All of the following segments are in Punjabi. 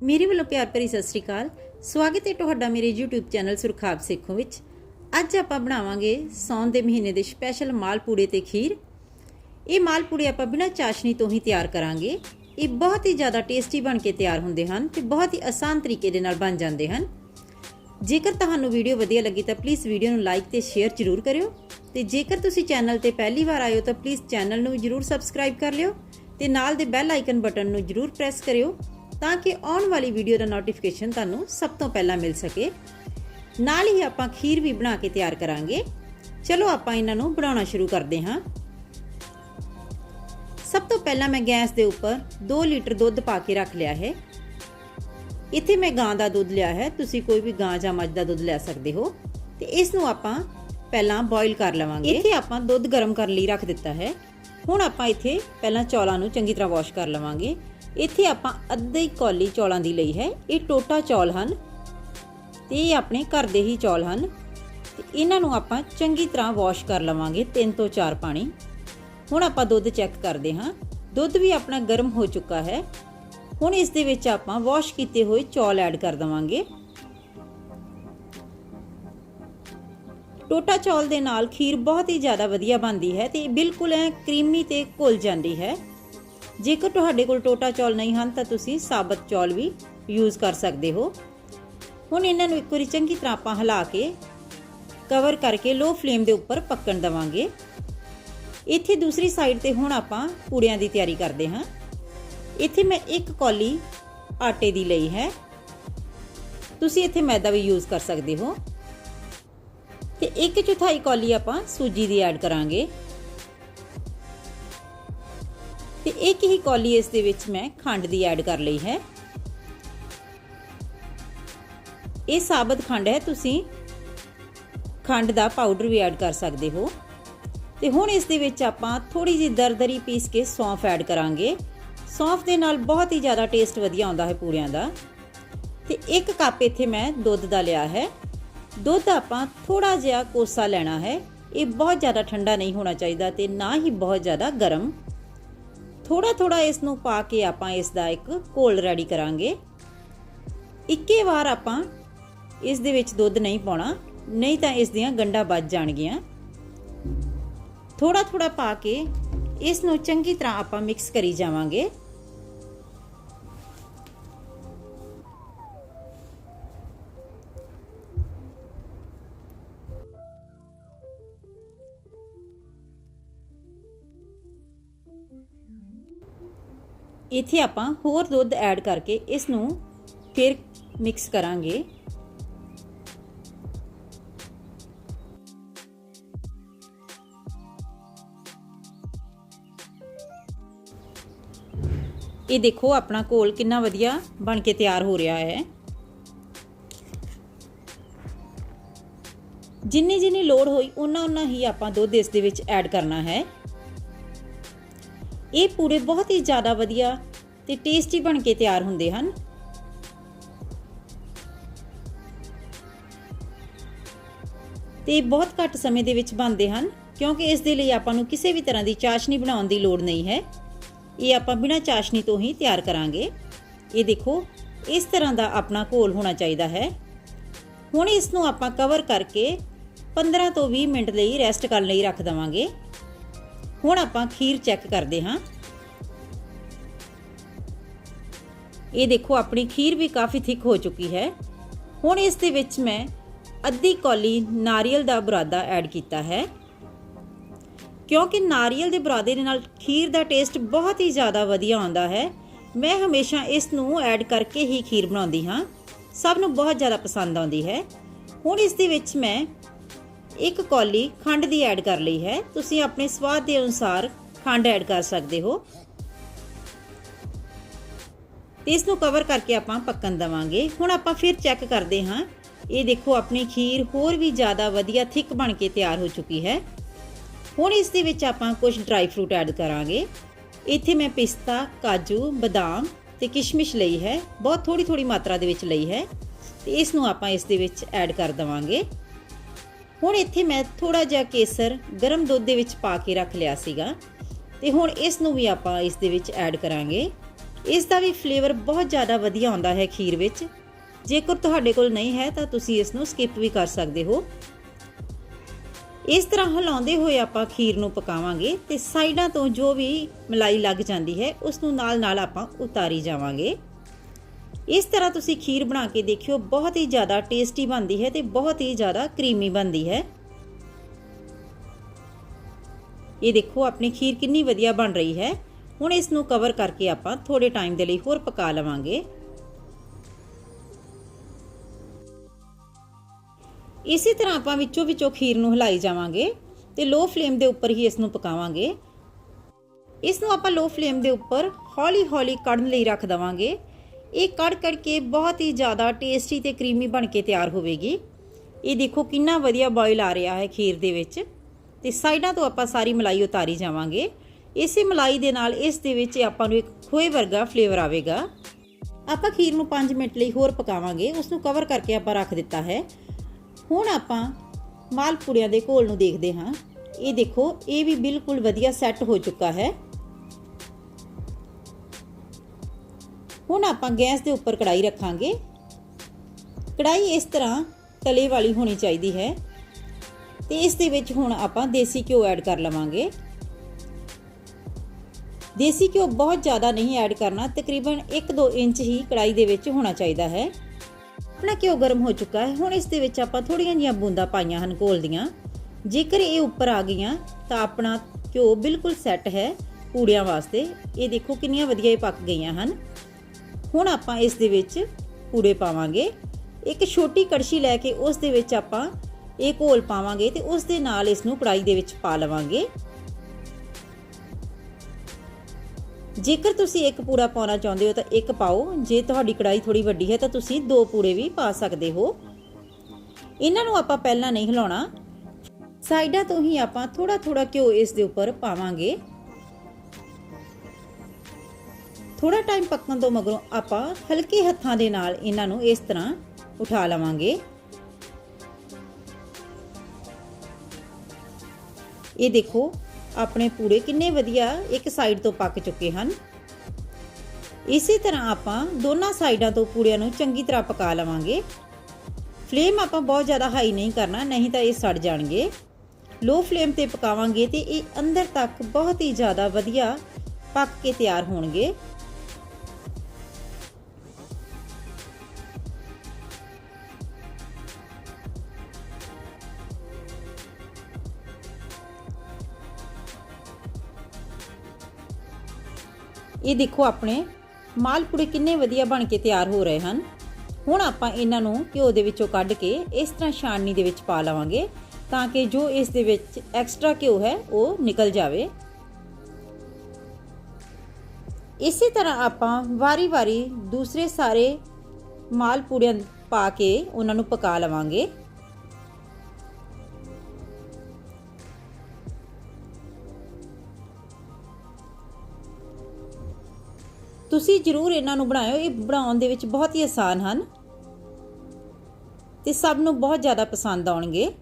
ਮੇਰੇ ਵੱਲੋਂ ਪਿਆਰ ਭਰੀ ਸਤਿ ਸ੍ਰੀ ਅਕਾਲ। ਸਵਾਗਤ ਹੈ ਤੁਹਾਡਾ ਮੇਰੇ YouTube ਚੈਨਲ ਸੁਰਖਾਬ ਸੇਖੋਂ ਵਿੱਚ। ਅੱਜ ਆਪਾਂ ਬਣਾਵਾਂਗੇ ਸੌਣ ਦੇ ਮਹੀਨੇ ਦੇ ਸਪੈਸ਼ਲ ਮਾਲਪੂੜੇ ਤੇ ਖੀਰ। ਇਹ ਮਾਲਪੂੜੇ ਆਪਾਂ ਬਿਨਾਂ ਚਾਸ਼ਨੀ ਤੋਂ ਹੀ ਤਿਆਰ ਕਰਾਂਗੇ। ਇਹ ਬਹੁਤ ਹੀ ਜ਼ਿਆਦਾ ਟੇਸਟੀ ਬਣ ਕੇ ਤਿਆਰ ਹੁੰਦੇ ਹਨ ਤੇ ਬਹੁਤ ਹੀ ਆਸਾਨ ਤਰੀਕੇ ਦੇ ਨਾਲ ਬਣ ਜਾਂਦੇ ਹਨ। ਜੇਕਰ ਤੁਹਾਨੂੰ ਵੀਡੀਓ ਵਧੀਆ ਲੱਗੀ ਤਾਂ ਪਲੀਜ਼ ਵੀਡੀਓ ਨੂੰ ਲਾਈਕ ਤੇ ਸ਼ੇਅਰ ਜ਼ਰੂਰ ਕਰਿਓ। ਤੇ ਜੇਕਰ ਤੁਸੀਂ ਚੈਨਲ ਤੇ ਪਹਿਲੀ ਵਾਰ ਆਏ ਹੋ ਤਾਂ ਪਲੀਜ਼ ਚੈਨਲ ਨੂੰ ਜ਼ਰੂਰ ਸਬਸਕ੍ਰਾਈਬ ਕਰ ਲਿਓ ਤੇ ਨਾਲ ਦੇ ਬੈਲ ਆਈਕਨ ਬਟਨ ਨੂੰ ਜ਼ਰੂਰ ਪ੍ਰੈਸ ਕਰਿਓ। ਤਾਂ ਕਿ ਆਉਣ ਵਾਲੀ ਵੀਡੀਓ ਦਾ ਨੋਟੀਫਿਕੇਸ਼ਨ ਤੁਹਾਨੂੰ ਸਭ ਤੋਂ ਪਹਿਲਾਂ ਮਿਲ ਸਕੇ। ਨਾਲ ਹੀ ਆਪਾਂ ਖੀਰ ਵੀ ਬਣਾ ਕੇ ਤਿਆਰ ਕਰਾਂਗੇ। ਚਲੋ ਆਪਾਂ ਇਹਨਾਂ ਨੂੰ ਬਣਾਉਣਾ ਸ਼ੁਰੂ ਕਰਦੇ ਹਾਂ। ਸਭ ਤੋਂ ਪਹਿਲਾਂ ਮੈਂ ਗੈਸ ਦੇ ਉੱਪਰ 2 ਲੀਟਰ ਦੁੱਧ ਪਾ ਕੇ ਰੱਖ ਲਿਆ ਹੈ। ਇੱਥੇ ਮੈਂ ਗਾਂ ਦਾ ਦੁੱਧ ਲਿਆ ਹੈ। ਤੁਸੀਂ ਕੋਈ ਵੀ ਗਾਂ ਜਾਂ ਮੱਝ ਦਾ ਦੁੱਧ ਲੈ ਸਕਦੇ ਹੋ। ਤੇ ਇਸ ਨੂੰ ਆਪਾਂ ਪਹਿਲਾਂ ਬੋਇਲ ਕਰ ਲਵਾਂਗੇ। ਇੱਥੇ ਆਪਾਂ ਦੁੱਧ ਗਰਮ ਕਰਨ ਲਈ ਰੱਖ ਦਿੱਤਾ ਹੈ। ਹੁਣ ਆਪਾਂ ਇੱਥੇ ਪਹਿਲਾਂ ਚੌਲਾਂ ਨੂੰ ਚੰਗੀ ਤਰ੍ਹਾਂ ਵਾਸ਼ ਕਰ ਲਵਾਂਗੇ। ਇੱਥੇ ਆਪਾਂ ਅੱਧੀ ਕੌਲੀ ਚੌਲਾਂ ਦੀ ਲਈ ਹੈ। ਇਹ ਟੋਟਾ ਚੌਲ ਹਨ ਤੇ ਇਹ ਆਪਣੇ ਘਰ ਦੇ ਹੀ ਚੌਲ ਹਨ। ਤੇ ਇਹਨਾਂ ਨੂੰ ਆਪਾਂ ਚੰਗੀ ਤਰ੍ਹਾਂ ਵਾਸ਼ ਕਰ ਲਵਾਂਗੇ 3 ਤੋਂ 4 ਪਾਣੀ। ਹੁਣ ਆਪਾਂ ਦੁੱਧ ਚੈੱਕ ਕਰਦੇ ਹਾਂ। ਦੁੱਧ ਵੀ ਆਪਣਾ ਗਰਮ ਹੋ ਚੁੱਕਾ ਹੈ। ਹੁਣ ਇਸ ਦੇ ਵਿੱਚ ਆਪਾਂ ਵਾਸ਼ ਕੀਤੇ ਹੋਏ ਚੌਲ ਐਡ ਕਰ ਦਵਾਂਗੇ। ਟੋਟਾ ਚੌਲ ਦੇ ਨਾਲ ਖੀਰ ਬਹੁਤ ਹੀ ਜ਼ਿਆਦਾ ਵਧੀਆ ਬਣਦੀ ਹੈ ਤੇ ਬਿਲਕੁਲ ਐ ਕਰੀਮੀ ਤੇ ਘੁਲ ਜਾਂਦੀ ਹੈ। ਜੇਕਰ ਤੁਹਾਡੇ ਕੋਲ ਟੋਟਾ ਚੌਲ ਨਹੀਂ ਹਨ, ਤਾਂ ਤੁਸੀਂ ਸਾਬਤ ਚੌਲ ਵੀ ਯੂਜ਼ ਕਰ ਸਕਦੇ ਹੋ। ਹੁਣ ਇਹਨਾਂ ਨੂੰ ਇੱਕ ਵਾਰੀ ਚੰਗੀ ਤਰ੍ਹਾਂ ਆਪਾਂ ਹਿਲਾ ਕੇ ਕਵਰ ਕਰਕੇ ਲੋ ਫਲੇਮ ਦੇ ਉੱਪਰ ਪੱਕਣ ਦਵਾਂਗੇ। ਇੱਥੇ ਦੂਸਰੀ ਸਾਈਡ ਤੇ ਹੁਣ ਆਪਾਂ ਪੂੜਿਆਂ ਦੀ ਤਿਆਰੀ ਕਰਦੇ ਹਾਂ। ਇੱਥੇ ਮੈਂ ਇੱਕ ਕੌਲੀ ਆਟੇ ਦੀ ਲਈ ਹੈ। ਤੁਸੀਂ ਇੱਥੇ ਮੈਦਾ ਵੀ ਯੂਜ਼ ਕਰ ਸਕਦੇ ਹੋ। ਤੇ ਇੱਕ ਚੌਥਾਈ ਕੌਲੀ ਆਪਾਂ ਸੂਜੀ ਦੀ ਐਡ ਕਰਾਂਗੇ। ਤੇ ਇੱਕ ਹੀ ਕੌਲੀ ਇਸ ਦੇ ਵਿੱਚ ਮੈਂ ਖੰਡ ਦੀ ਐਡ ਕਰ ਲਈ ਹੈ। ਇਹ ਸਾਬਤ ਖੰਡ ਹੈ, ਤੁਸੀਂ ਖੰਡ ਦਾ ਪਾਊਡਰ ਵੀ ਐਡ ਕਰ ਸਕਦੇ ਹੋ। ਤੇ ਹੁਣ ਇਸ ਦੇ ਵਿੱਚ ਆਪਾਂ ਥੋੜੀ ਜਿਹੀ ਦਰਦਰੀ ਪੀਸ ਕੇ ਸੌਂਫ ਐਡ ਕਰਾਂਗੇ। ਸੌਂਫ ਦੇ ਨਾਲ ਬਹੁਤ ਹੀ ਜ਼ਿਆਦਾ ਟੇਸਟ ਵਧੀਆ ਆਉਂਦਾ ਹੈ ਪੂੜਿਆਂ ਦਾ। ਤੇ ਇੱਕ ਕੱਪ ਇੱਥੇ ਮੈਂ ਦੁੱਧ ਦਾ ਲਿਆ ਹੈ। ਦੁੱਧ ਆਪਾਂ ਥੋੜਾ ਜਿਹਾ ਕੋਸਾ ਲੈਣਾ ਹੈ। ਇਹ ਬਹੁਤ ਜ਼ਿਆਦਾ ਠੰਡਾ ਨਹੀਂ ਹੋਣਾ ਚਾਹੀਦਾ ਤੇ ਨਾ ਹੀ ਬਹੁਤ ਜ਼ਿਆਦਾ ਗਰਮ। ਥੋੜਾ ਥੋੜਾ ਇਸ ਨੂੰ ਪਾ ਕੇ ਆਪਾਂ ਇਸ ਦਾ ਇੱਕ ਘੋਲ ਰੈਡੀ ਕਰਾਂਗੇ। ਇੱਕੇ ਵਾਰ ਆਪਾਂ ਇਸ ਦੇ ਵਿੱਚ ਦੁੱਧ ਨਹੀਂ ਪਾਉਣਾ, ਨਹੀਂ ਤਾਂ ਇਸ ਦੀਆਂ ਗੰਡਾ ਵੱਜ ਜਾਣਗੀਆਂ। ਥੋੜਾ ਥੋੜਾ ਪਾ ਕੇ ਇਸ ਨੂੰ ਚੰਗੀ ਤਰ੍ਹਾਂ ਆਪਾਂ ਮਿਕਸ ਕਰੀ ਜਾਵਾਂਗੇ। ਇੱਥੇ ਆਪਾਂ ਹੋਰ ਦੁੱਧ ਐਡ ਕਰਕੇ ਇਸ ਨੂੰ ਫਿਰ ਮਿਕਸ ਕਰਾਂਗੇ। ਇਹ ਦੇਖੋ ਆਪਣਾ ਘੋਲ ਕਿੰਨਾ ਵਧੀਆ ਬਣ ਕੇ ਤਿਆਰ ਹੋ ਰਿਹਾ ਹੈ। ਜਿੰਨੀ ਜਿੰਨੀ ਲੋੜ ਹੋਈ ਉਹਨਾਂ ਉਹਨਾਂ ਹੀ ਆਪਾਂ ਦੁੱਧ ਇਸ ਦੇ ਵਿੱਚ ਐਡ ਕਰਨਾ ਹੈ। ਇਹ ਪੂਰੇ ਬਹੁਤ ਹੀ ਜ਼ਿਆਦਾ ਵਧੀਆ ਤੇ ਟੇਸਟੀ ਬਣ ਕੇ ਤਿਆਰ ਹੁੰਦੇ ਹਨ। ਤੇ ਬਹੁਤ ਘੱਟ ਸਮੇਂ ਦੇ ਵਿੱਚ ਬਣਦੇ ਹਨ, ਕਿਉਂਕਿ ਇਸ ਦੇ ਲਈ ਆਪਾਂ ਨੂੰ ਕਿਸੇ ਵੀ ਤਰ੍ਹਾਂ ਦੀ ਚਾਸ਼ਨੀ ਬਣਾਉਣ ਦੀ ਲੋੜ ਨਹੀਂ ਹੈ। ਇਹ ਆਪਾਂ ਬਿਨਾਂ ਚਾਸ਼ਨੀ ਤੋਂ ਹੀ ਤਿਆਰ ਕਰਾਂਗੇ। ਇਹ ਦੇਖੋ, ਇਸ ਤਰ੍ਹਾਂ ਦਾ ਆਪਣਾ ਘੋਲ ਹੋਣਾ ਚਾਹੀਦਾ ਹੈ। ਹੁਣ ਇਸ ਨੂੰ ਆਪਾਂ ਕਵਰ ਕਰਕੇ 15 ਤੋਂ 20 ਮਿੰਟ ਲਈ ਰੈਸਟ ਕਰਨ ਲਈ ਰੱਖ ਦਵਾਂਗੇ। ਹੁਣ ਆਪਾਂ ਖੀਰ ਚੈੱਕ ਕਰਦੇ ਹਾਂ। ਇਹ ਦੇਖੋ, ਆਪਣੀ ਖੀਰ ਵੀ ਕਾਫੀ ਥਿਕ ਹੋ ਚੁੱਕੀ ਹੈ। ਹੁਣ ਇਸ ਦੇ ਵਿੱਚ ਮੈਂ ਅੱਧੀ ਕੌਲੀ ਨਾਰੀਅਲ ਦਾ ਬੁਰਾਦਾ ਐਡ ਕੀਤਾ ਹੈ। ਕਿਉਂਕਿ ਨਾਰੀਅਲ ਦੇ ਬੁਰਾਦੇ ਦੇ ਨਾਲ ਖੀਰ ਦਾ ਟੇਸਟ ਬਹੁਤ ਹੀ ਜ਼ਿਆਦਾ ਵਧੀਆ ਆਉਂਦਾ ਹੈ। ਮੈਂ ਹਮੇਸ਼ਾ ਇਸ ਨੂੰ ਐਡ ਕਰਕੇ ਹੀ ਖੀਰ ਬਣਾਉਂਦੀ ਹਾਂ। ਸਭ ਨੂੰ ਬਹੁਤ ਜ਼ਿਆਦਾ ਪਸੰਦ ਆਉਂਦੀ ਹੈ। ਹੁਣ ਇਸ ਦੇ ਵਿੱਚ ਮੈਂ ਇੱਕ ਕੌਲੀ ਖੰਡ ਦੀ ਐਡ ਕਰ ਲਈ ਹੈ। ਤੁਸੀਂ ਆਪਣੇ ਸਵਾਦ ਦੇ ਅਨੁਸਾਰ ਖੰਡ ਐਡ ਕਰ ਸਕਦੇ ਹੋ। ਤੇ ਇਸ ਨੂੰ ਕਵਰ ਕਰਕੇ ਆਪਾਂ ਪੱਕਣ ਦਵਾਂਗੇ। ਹੁਣ ਆਪਾਂ ਫਿਰ ਚੈੱਕ ਕਰਦੇ ਹਾਂ। ਇਹ ਦੇਖੋ, ਆਪਣੀ ਖੀਰ ਹੋਰ ਵੀ ਜ਼ਿਆਦਾ ਵਧੀਆ ਥਿਕ ਬਣ ਕੇ ਤਿਆਰ ਹੋ ਚੁੱਕੀ ਹੈ। ਹੁਣ ਇਸ ਦੇ ਵਿੱਚ ਆਪਾਂ ਕੁਝ ਡਰਾਈ ਫਰੂਟ ਐਡ ਕਰਾਂਗੇ। ਇੱਥੇ ਮੈਂ ਪਿਸਤਾ, ਕਾਜੂ, ਬਦਾਮ ਤੇ ਕਿਸ਼ਮਿਸ਼ ਲਈ ਹੈ। ਬਹੁਤ ਥੋੜੀ ਥੋੜੀ ਮਾਤਰਾ ਦੇ ਵਿੱਚ ਲਈ ਹੈ। ਤੇ ਇਸ ਨੂੰ ਆਪਾਂ ਇਸ ਦੇ ਵਿੱਚ ਐਡ ਕਰ ਦਵਾਂਗੇ। ਹੁਣ ਇੱਥੇ ਮੈਂ ਥੋੜਾ ਜਿਹਾ ਕੇਸਰ ਗਰਮ ਦੁੱਧ ਦੇ ਵਿੱਚ ਪਾ ਕੇ ਰੱਖ ਲਿਆ ਸੀਗਾ ਤੇ ਹੁਣ ਇਸ ਨੂੰ ਵੀ ਆਪਾਂ ਇਸ ਦੇ ਵਿੱਚ ਐਡ ਕਰਾਂਗੇ। ਇਸ ਦਾ ਵੀ ਫਲੇਵਰ ਬਹੁਤ ਜ਼ਿਆਦਾ ਵਧੀਆ ਆਉਂਦਾ ਹੈ ਖੀਰ ਵਿੱਚ। ਜੇਕਰ ਤੁਹਾਡੇ ਕੋਲ ਨਹੀਂ ਹੈ ਤਾਂ ਤੁਸੀਂ ਇਸ ਨੂੰ ਸਕਿਪ ਵੀ ਕਰ ਸਕਦੇ ਹੋ। ਇਸ ਤਰ੍ਹਾਂ ਹਿਲਾਉਂਦੇ ਹੋਏ ਆਪਾਂ ਖੀਰ ਨੂੰ ਪਕਾਵਾਂਗੇ ਤੇ ਸਾਈਡਾਂ ਤੋਂ ਜੋ ਵੀ ਮਲਾਈ ਲੱਗ ਜਾਂਦੀ ਹੈ, ਉਸ ਨੂੰ ਨਾਲ-ਨਾਲ ਆਪਾਂ ਉਤਾਰੀ ਜਾਵਾਂਗੇ। ਇਸ ਤਰ੍ਹਾਂ ਤੁਸੀਂ ਖੀਰ ਬਣਾ ਕੇ ਦੇਖਿਓ, ਬਹੁਤ ਹੀ ਜ਼ਿਆਦਾ ਟੇਸਟੀ ਬਣਦੀ ਹੈ ਤੇ ਬਹੁਤ ਹੀ ਜ਼ਿਆਦਾ ਕਰੀਮੀ ਬਣਦੀ ਹੈ। ਇਹ ਦੇਖੋ, ਆਪਣੀ ਖੀਰ ਕਿੰਨੀ ਵਧੀਆ ਬਣ ਰਹੀ ਹੈ। ਹੁਣ ਇਸ ਨੂੰ ਕਵਰ ਕਰਕੇ ਆਪਾਂ ਥੋੜੇ ਟਾਈਮ ਦੇ ਲਈ ਹੋਰ ਪਕਾ ਲਵਾਂਗੇ। ਇਸੇ ਤਰ੍ਹਾਂ ਆਪਾਂ ਵਿੱਚੋਂ ਵਿੱਚੋਂ ਖੀਰ ਨੂੰ ਹਿਲਾਈ ਜਾਵਾਂਗੇ ਤੇ ਲੋ ਫਲੇਮ ਦੇ ਉੱਪਰ ਹੀ ਇਸ ਨੂੰ ਪਕਾਵਾਂਗੇ। ਇਸ ਨੂੰ ਆਪਾਂ ਲੋ ਫਲੇਮ ਦੇ ਉੱਪਰ ਹੌਲੀ-ਹੌਲੀ ਕੜਨ ਲਈ ਰੱਖ ਦਵਾਂਗੇ। ਇਹ ਕੜ ਕੜ ਕੇ ਬਹੁਤ ਹੀ ਜ਼ਿਆਦਾ ਟੇਸਟੀ ਤੇ ਕਰੀਮੀ ਬਣ ਕੇ ਤਿਆਰ ਹੋਵੇਗੀ। ਇਹ ਦੇਖੋ ਕਿੰਨਾ ਵਧੀਆ ਬੋਇਲ ਆ ਰਿਹਾ ਹੈ ਖੀਰ ਦੇ ਵਿੱਚ। ਤੇ ਸਾਈਡਾਂ ਤੋਂ ਆਪਾਂ ਸਾਰੀ ਮਲਾਈ ਉਤਾਰੀ ਜਾਵਾਂਗੇ। ਇਸੇ ਮਲਾਈ ਦੇ ਨਾਲ ਇਸ ਦੇ ਵਿੱਚ ਆਪਾਂ ਨੂੰ ਇੱਕ ਖੋਏ ਵਰਗਾ ਫਲੇਵਰ ਆਵੇਗਾ। ਆਪਾਂ ਖੀਰ ਨੂੰ 5 ਮਿੰਟ ਲਈ ਹੋਰ ਪਕਾਵਾਂਗੇ। ਉਸ ਨੂੰ ਕਵਰ ਕਰਕੇ ਆਪਾਂ ਰੱਖ ਦਿੱਤਾ ਹੈ। ਹੁਣ ਆਪਾਂ ਮਾਲਪੂੜਿਆਂ ਦੇ ਘੋਲ ਨੂੰ ਦੇਖਦੇ ਹਾਂ। ਇਹ ਦੇਖੋ, ਇਹ ਵੀ ਬਿਲਕੁਲ ਵਧੀਆ ਸੈੱਟ ਹੋ ਚੁੱਕਾ ਹੈ। ਹੁਣ ਆਪਾਂ ਗੈਸ ਦੇ ਉੱਪਰ ਕੜਾਈ ਰੱਖਾਂਗੇ। ਕੜਾਈ ਇਸ ਤਰ੍ਹਾਂ ਤਲੇ ਵਾਲੀ ਹੋਣੀ ਚਾਹੀਦੀ ਹੈ। ਤੇ ਇਸ ਦੇ ਵਿੱਚ ਹੁਣ ਆਪਾਂ ਦੇਸੀ ਘਿਓ ਐਡ ਕਰ ਲਵਾਂਗੇ। ਦੇਸੀ ਘਿਓ ਬਹੁਤ ਜ਼ਿਆਦਾ ਨਹੀਂ ਐਡ ਕਰਨਾ, ਤਕਰੀਬਨ 1-2 ਇੰਚ ਹੀ ਕੜਾਈ ਦੇ ਵਿੱਚ ਹੋਣਾ ਚਾਹੀਦਾ ਹੈ। ਆਪਣਾ ਘਿਓ ਗਰਮ ਹੋ ਚੁੱਕਾ ਹੈ। ਹੁਣ ਇਸ ਦੇ ਵਿੱਚ ਆਪਾਂ ਥੋੜੀਆਂ ਜੀਆਂ ਬੂੰਦਾਂ ਪਾਈਆਂ ਹਨ ਘੋਲ ਦੀਆਂ। ਜੇਕਰ ਇਹ ਉੱਪਰ ਆ ਗਈਆਂ, ਤਾਂ ਆਪਣਾ ਘਿਓ ਬਿਲਕੁਲ ਸੈੱਟ ਹੈ ਪੂੜਿਆਂ ਵਾਸਤੇ। ਇਹ ਦੇਖੋ ਕਿੰਨੀਆਂ ਵਧੀਆ ਇਹ ਪੱਕ ਗਈਆਂ ਹਨ। ਹੁਣ ਆਪਾਂ ਇਸ ਦੇ ਵਿੱਚ ਪੂੜੇ ਪਾਵਾਂਗੇ। ਇੱਕ ਛੋਟੀ ਕੜਛੀ ਲੈ ਕੇ ਉਸ ਦੇ ਵਿੱਚ ਆਪਾਂ ਇਹ ਘੋਲ ਪਾਵਾਂਗੇ ਤੇ ਉਸ ਦੇ ਨਾਲ ਇਸ ਨੂੰ ਕੜਾਈ ਦੇ ਵਿੱਚ ਪਾ ਲਵਾਂਗੇ। ਜੇਕਰ ਤੁਸੀਂ ਇੱਕ ਪੂੜਾ ਪਾਉਣਾ ਚਾਹੁੰਦੇ ਹੋ ਤਾਂ ਇੱਕ ਪਾਓ। ਜੇ ਤੁਹਾਡੀ ਕੜਾਈ ਥੋੜੀ ਵੱਡੀ ਹੈ ਤਾਂ ਤੁਸੀਂ ਦੋ ਪੂੜੇ ਵੀ ਪਾ ਸਕਦੇ ਹੋ। ਇਹਨਾਂ ਨੂੰ ਆਪਾਂ ਪਹਿਲਾਂ ਨਹੀਂ ਹਿਲਾਉਣਾ। ਸਾਈਡਾਂ ਤੋਂ ਹੀ ਆਪਾਂ ਥੋੜਾ ਥੋੜਾ ਘਿਓ ਇਸ ਦੇ ਉੱਪਰ ਪਾਵਾਂਗੇ। ਥੋੜਾ ਟਾਈਮ ਪੱਕਣ ਤੋਂ ਮਗਰੋਂ ਆਪਾਂ ਹਲਕੇ ਹੱਥਾਂ ਦੇ ਨਾਲ ਇਹਨਾਂ ਨੂੰ ਇਸ ਤਰ੍ਹਾਂ ਉਠਾ ਲਵਾਂਗੇ। ਇਹ ਦੇਖੋ, ਆਪਣੇ ਪੂੜੇ ਕਿੰਨੇ ਵਧੀਆ ਇੱਕ ਸਾਈਡ ਤੋਂ ਪੱਕ ਚੁੱਕੇ ਹਨ। ਇਸੇ ਤਰ੍ਹਾਂ ਆਪਾਂ ਦੋਨਾਂ ਸਾਈਡਾਂ ਤੋਂ ਪੂੜਿਆਂ ਨੂੰ ਚੰਗੀ ਤਰ੍ਹਾਂ ਪਕਾ ਲਵਾਂਗੇ। ਫਲੇਮ ਆਪਾਂ ਬਹੁਤ ਜ਼ਿਆਦਾ ਹਾਈ ਨਹੀਂ ਕਰਨਾ, ਨਹੀਂ ਤਾਂ ਇਹ ਸੜ ਜਾਣਗੇ। ਲੋ ਫਲੇਮ ਤੇ ਪਕਾਵਾਂਗੇ ਤੇ ਇਹ ਅੰਦਰ ਤੱਕ ਬਹੁਤ ਹੀ ਜ਼ਿਆਦਾ ਵਧੀਆ ਪੱਕ ਕੇ ਤਿਆਰ ਹੋਣਗੇ। ਇਹ ਦੇਖੋ ਆਪਣੇ ਮਾਲਪੂੜੇ ਕਿੰਨੇ ਵਧੀਆ ਬਣ ਕੇ ਤਿਆਰ ਹੋ ਰਹੇ ਹਨ। ਹੁਣ ਆਪਾਂ ਇਹਨਾਂ ਨੂੰ ਘਿਓ ਦੇ ਵਿੱਚੋਂ ਕੱਢ ਕੇ ਇਸ ਤਰ੍ਹਾਂ ਛਾਣਨੀ ਦੇ ਵਿੱਚ ਪਾ ਲਵਾਂਗੇ ਤਾਂ ਕਿ ਜੋ ਇਸ ਦੇ ਵਿੱਚ ਐਕਸਟਰਾ ਘਿਓ ਹੈ, ਉਹ ਨਿਕਲ ਜਾਵੇ। ਇਸੇ ਤਰ੍ਹਾਂ ਆਪਾਂ ਵਾਰੀ-ਵਾਰੀ ਦੂਸਰੇ ਸਾਰੇ ਮਾਲਪੂੜਿਆਂ ਪਾ ਕੇ ਉਹਨਾਂ ਨੂੰ ਪਕਾ ਲਵਾਂਗੇ। ਤੁਸੀਂ ਜਰੂਰ ਇਹਨਾਂ ਨੂੰ ਬਣਾਇਓ, ਇਹ ਬਣਾਉਣ ਦੇ ਵਿੱਚ ਬਹੁਤ ਹੀ ਆਸਾਨ ਹਨ। ਤੇ ਸਭ ਨੂੰ ਬਹੁਤ ਜ਼ਿਆਦਾ ਪਸੰਦ ਆਉਣਗੇ।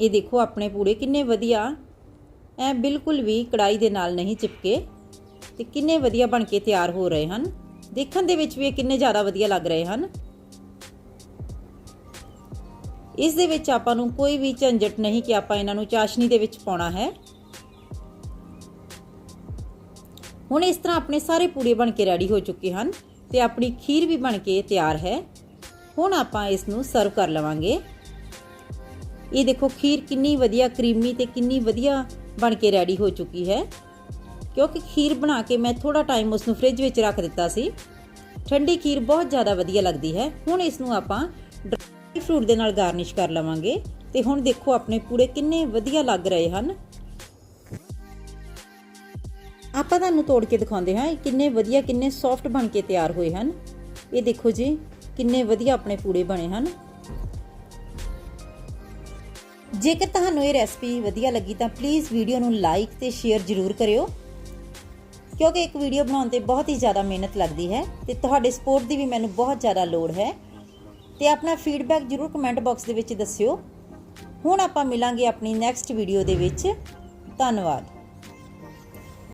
ਇਹ ਦੇਖੋ ਆਪਣੇ ਪੂੜੇ ਕਿੰਨੇ ਵਧੀਆ। ਐ ਬਿਲਕੁਲ ਵੀ ਕੜਾਈ ਦੇ ਨਾਲ ਨਹੀਂ ਚਿਪਕੇ। ਤੇ ਕਿੰਨੇ ਵਧੀਆ ਬਣ ਕੇ ਤਿਆਰ ਹੋ ਰਹੇ ਹਨ। ਦੇਖਣ ਦੇ ਵਿੱਚ ਵੀ ਇਹ ਕਿੰਨੇ ਜ਼ਿਆਦਾ ਵਧੀਆ ਲੱਗ ਰਹੇ ਹਨ। ਇਸ ਦੇ ਵਿੱਚ ਆਪਾਂ ਨੂੰ ਕੋਈ ਵੀ ਝੰਜਟ ਨਹੀਂ ਕਿ ਆਪਾਂ ਇਹਨਾਂ ਨੂੰ ਚਾਸ਼ਨੀ ਦੇ ਵਿੱਚ ਪਾਉਣਾ ਹੈ। ਹੁਣ ਇਸ ਤਰ੍ਹਾਂ ਆਪਣੇ ਸਾਰੇ ਪੂੜੇ ਬਣ ਕੇ ਰੈਡੀ ਹੋ ਚੁੱਕੇ ਹਨ ਤੇ ਆਪਣੀ ਖੀਰ ਵੀ ਬਣ ਕੇ ਤਿਆਰ ਹੈ। ਹੁਣ ਆਪਾਂ ਇਸ ਨੂੰ ਸਰਵ ਕਰ ਲਵਾਂਗੇ। ਇਹ ਦੇਖੋ ਖੀਰ ਕਿੰਨੀ ਵਧੀਆ ਕਰੀਮੀ ਤੇ ਕਿੰਨੀ ਵਧੀਆ ਬਣ ਕੇ ਰੈਡੀ ਹੋ ਚੁੱਕੀ ਹੈ। ਕਿਉਂਕਿ ਖੀਰ ਬਣਾ ਕੇ ਮੈਂ ਥੋੜਾ ਟਾਈਮ ਉਸ ਨੂੰ ਫ੍ਰਿਜ ਵਿੱਚ ਰੱਖ ਦਿੱਤਾ ਸੀ। ਠੰਡੀ ਖੀਰ ਬਹੁਤ ਜ਼ਿਆਦਾ ਵਧੀਆ ਲੱਗਦੀ ਹੈ। ਹੁਣ ਇਸ ਨੂੰ ਆਪਾਂ ਡਰਾਈ ਫਰੂਟ ਦੇ ਨਾਲ ਗਾਰਨਿਸ਼ ਕਰ ਲਵਾਂਗੇ। ਤੇ ਹੁਣ ਦੇਖੋ ਆਪਣੇ ਪੂੜੇ ਕਿੰਨੇ ਵਧੀਆ ਲੱਗ ਰਹੇ ਹਨ। ਆਪਾਂ ਤੁਹਾਨੂੰ ਤੋੜ ਕੇ ਦਿਖਾਉਂਦੇ ਹਾਂ ਇਹ ਕਿੰਨੇ ਵਧੀਆ, ਕਿੰਨੇ ਸੌਫਟ ਬਣ ਕੇ ਤਿਆਰ ਹੋਏ ਹਨ। ਇਹ ਦੇਖੋ ਜੀ, ਕਿੰਨੇ ਵਧੀਆ ਆਪਣੇ ਪੂੜੇ ਬਣੇ ਹਨ। ਜੇਕਰ ਤੁਹਾਨੂੰ ਇਹ ਰੈਸਪੀ ਵਧੀਆ ਲੱਗੀ ਤਾਂ ਪਲੀਜ਼ ਵੀਡੀਓ ਨੂੰ ਲਾਈਕ ਤੇ ਸ਼ੇਅਰ ਜ਼ਰੂਰ ਕਰਿਓ। ਕਿਉਂਕਿ ਇੱਕ ਵੀਡੀਓ ਬਣਾਉਣ ਤੇ ਬਹੁਤ ਹੀ ਜ਼ਿਆਦਾ ਮਿਹਨਤ ਲੱਗਦੀ ਹੈ ਤੇ ਤੁਹਾਡੇ ਸਪੋਰਟ ਦੀ ਵੀ ਮੈਨੂੰ ਬਹੁਤ ਜ਼ਿਆਦਾ ਲੋੜ ਹੈ। ਤੇ ਆਪਣਾ ਫੀਡਬੈਕ ਜ਼ਰੂਰ ਕਮੈਂਟ ਬਾਕਸ ਦੇ ਵਿੱਚ ਦੱਸਿਓ। ਹੁਣ ਆਪਾਂ ਮਿਲਾਂਗੇ ਆਪਣੀ ਨੈਕਸਟ ਵੀਡੀਓ ਦੇ ਵਿੱਚ। ਧੰਨਵਾਦ।